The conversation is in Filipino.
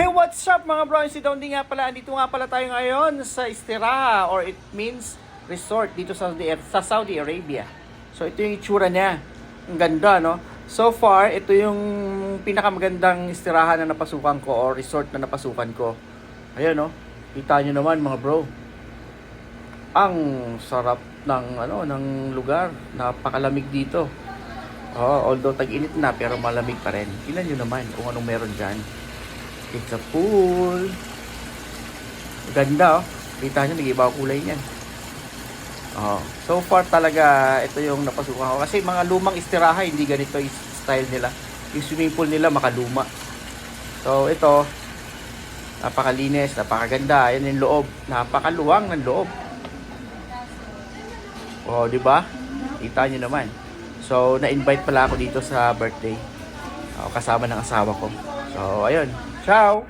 Hey, what's up mga bro? Si Dondi nga pala. Andito nga pala tayo ngayon sa Istiraha or it means resort dito sa Saudi, sa Saudi Arabia. So ito yung itsura niya. Ang ganda, no? So far, ito yung pinakamagandang istirahan na napasukan ko or resort na napasukan ko. Ayan, no? Kita nyo naman mga bro. Ang sarap ng ano ng lugar. Napakalamig dito. Oh, although tag-init na pero malamig pa rin. Tingnan nyo naman kung anong meron dyan. It's a pool. Ganda oh. Kita nyo, nag-iba kulay niyan. Oh, so far talaga ito yung napasukan ko. Kasi mga lumang istiraha, hindi ganito yung style nila. Yung swimming pool nila makaluma. So ito, napakalinis, napakaganda. Ayan yung loob. Napakaluwang ng loob. Oh, di ba? Kita nyo naman. So, na-invite pala ako dito sa birthday. Ako kasama ng asawa ko. So, ayun. Tchau!